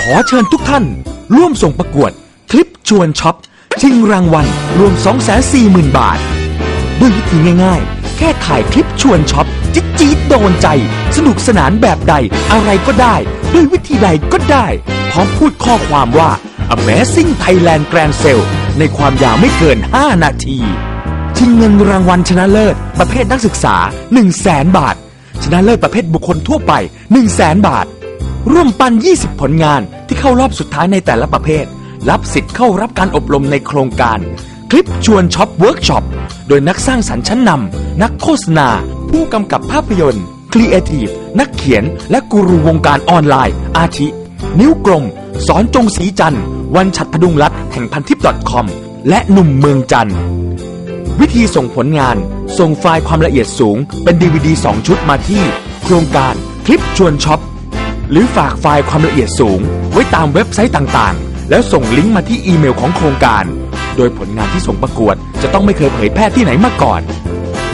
ขอเชิญทุกท่าน ร่วมส่งประกวด คลิปชวนช็อป ชิงรางวัล รวม 240,000 บาท ด้วยวิธีง่ายๆ แค่ถ่ายคลิปชวนช็อป จิ๊ดจีดโดนใจ สนุกสนานแบบใดอะไรก็ได้ ด้วยวิธีใดก็ได้ พร้อมพูดข้อความว่า Amazing Thailand Grand Sale ในความยาวไม่เกิน 5 นาที ชิงเงินรางวัลชนะเลิศ ประเภทนักศึกษา 1 0 0 0 0แบาท ชนะเลิศประเภทบุคคลทั่วไป 1 0 0 0 0แบาท ร่วมปัน 20 ผลงานที่เข้ารอบสุดท้ายในแต่ละประเภท รับสิทธิ์เข้ารับการอบรมในโครงการ คลิปชวนช็อปเวิร์กช็อป โดยนักสร้างสรรค์ชั้นนำ นักโฆษณา ผู้กำกับภาพยนตร์ครีเอทีฟนักเขียน และกูรูวงการออนไลน์ อาทิ นิ้วกลม สอนจงสีจันทร์ วันฉัดพดุงรัฐแห่งพันทิป .com และหนุ่มเมืองจันทร์ วิธีส่งผลงาน ส่งไฟล์ความละเอียดสูงเป็น DVD 2ชุดมาที่ โครงการคลิปชวนช็อป หรือฝากไฟล์ความละเอียดสูง ไว้ตามเว็บไซต์ต่างๆ แล้วส่งลิงก์มาที่อีเมลของโครงการ โดยผลงานที่ส่งประกวด จะต้องไม่เคยเผยแพร่ที่ไหนมาก่อน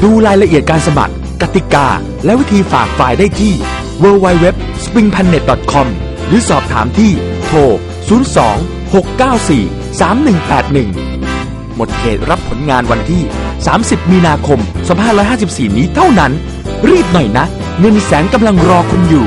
ดูรายละเอียดการสมัคร กติกา และวิธีฝากไฟล์ได้ที่ www.springpanet.com หรือสอบถามที่โทร 02 694 3181 หมดเขตรับผลงานวันที่ 30 มีนาคม 2554 นี้เท่านั้น รีบหน่อยนะ เงินแสนกำลังรอคุณอยู่